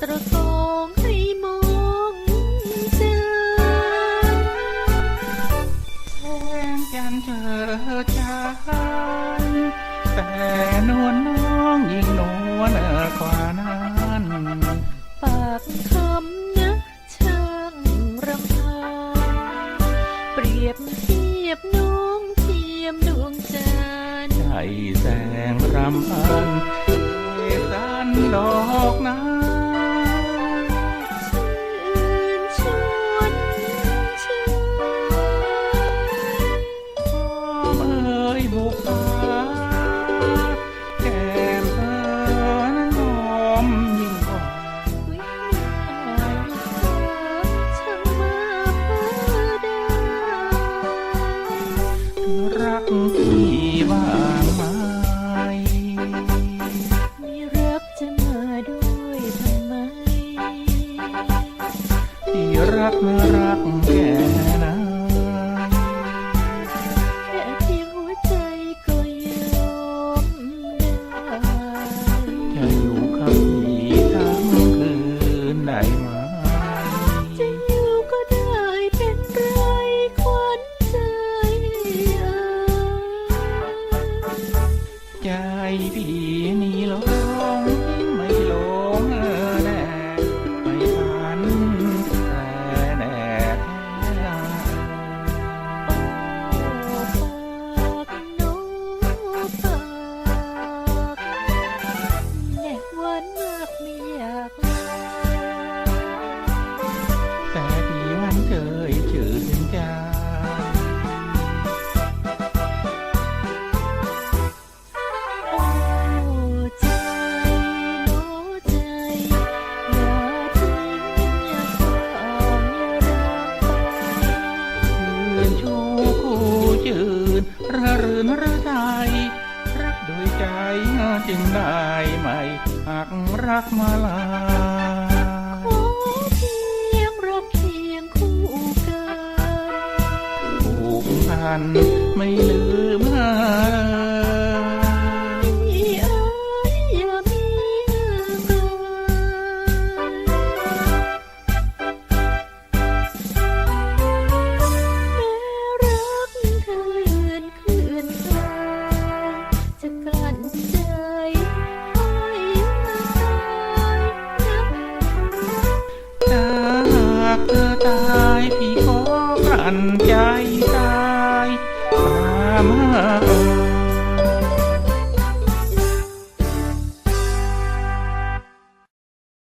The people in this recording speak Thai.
ตระโกงให้มองเจอแสงจันทร์เจอจานแต่นวลน้องยิ่งนวลกว่านั้นปากคำนะช่างรำคาญเปรียบเทียบน้องเทียมดวงจันทร์ใจแสงรำพัน รักที่บ้างไหมไม่รักจะมาด้วยทำไมที่รักนะรักแก ใจพี่นี่ลงไม่หลงแน่ไม่พันแต่แน่แท้โอ้ปากน้องปากแน่วานมากไม่อยากลา ระรื่นระไทยรักโดยใจจึงได้ไหมหากรักมาลาขอเพียงรักเคียงคู่กันผูกพันไม่ลืม อตายพี่ขอกลั้นใจ